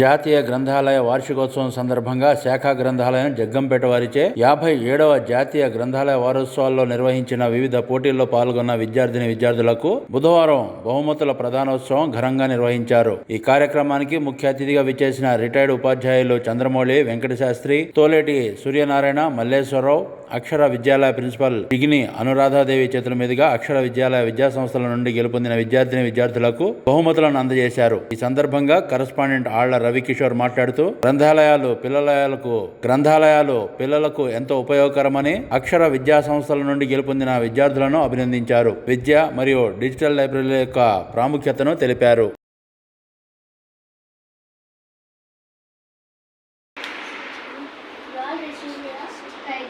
జాతీయ గ్రంథాలయ వార్షికోత్సవం సందర్భంగా శాఖ గ్రంథాలయం జగ్గంపేట వారిచే యాభై ఏడవ జాతీయ గ్రంథాలయ వారోత్సవాల్లో నిర్వహించిన వివిధ పోటీల్లో పాల్గొన్న విద్యార్థిని విద్యార్థులకు బుధవారం బహుమతుల ప్రధానోత్సవం ఘనంగా నిర్వహించారు. ఈ కార్యక్రమానికి ముఖ్య అతిథిగా విచ్చేసిన రిటైర్డ్ ఉపాధ్యాయులు చంద్రమౌళి వెంకటశాస్త్రి తోలేటి సూర్యనారాయణ మల్లేశ్వరరావు అక్షర విద్యాలయ ప్రిన్సిపల్ డిగ్ని అనురాధాదేవి చేతుల మీదుగా అక్షర విద్యాలయ విద్యా సంస్థల నుండి గెలుపొందిన విద్యార్థిని విద్యార్థులకు బహుమతులను అందజేశారు. ఈ సందర్భంగా కరస్పాండెంట్ ఆళ్ళ రవికిషోర్ మాట్లాడుతూ గ్రంథాలయాలు పిల్లలయాలకు గ్రంథాలయాలు పిల్లలకు ఎంతో ఉపయోగకరమని అక్షర విద్యా సంస్థల నుండి గెలుపొందిన విద్యార్థులను అభినందించారు. విద్య మరియు డిజిటల్ లైబ్రరీల యొక్క ప్రాముఖ్యతను తెలిపారు.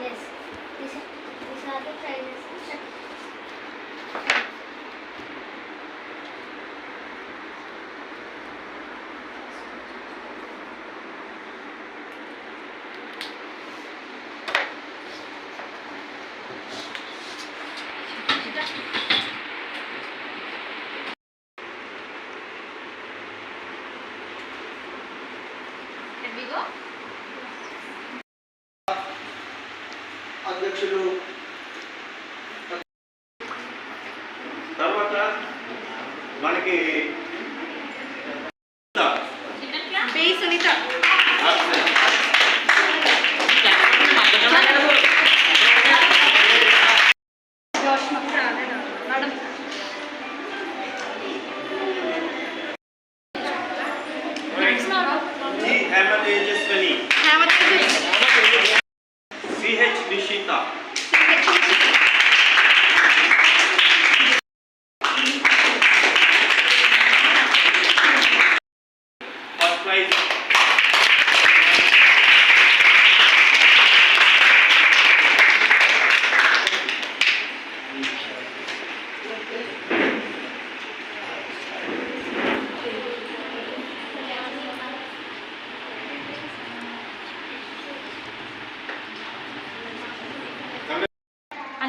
You There we go. అధ్యక్షులు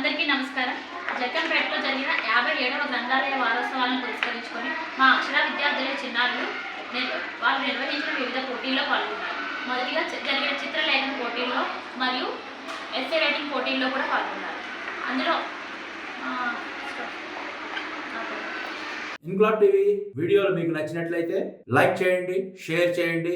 అందరికీ నమస్కారం. జగ్గంపేటలో జరిగిన యాభై ఏడవ గ్రంథాలయ వారోత్సవాలను పురస్కరించుకొని మా అక్షర విద్యార్థులే చిన్నారులు నిర్- వారు నిర్వహించిన వివిధ పోటీల్లో పాల్గొన్నారు. మొదటిగా జరిగిన చిత్రలేఖన పోటీల్లో మరియు ఎస్ఏ రైటింగ్ పోటీల్లో కూడా పాల్గొన్నారు. అందులో ఆ, ఇంక్లాబ్ టీవీ వీడియోలు మీకు నచ్చినట్లయితే లైక్ చేయండి షేర్ చేయండి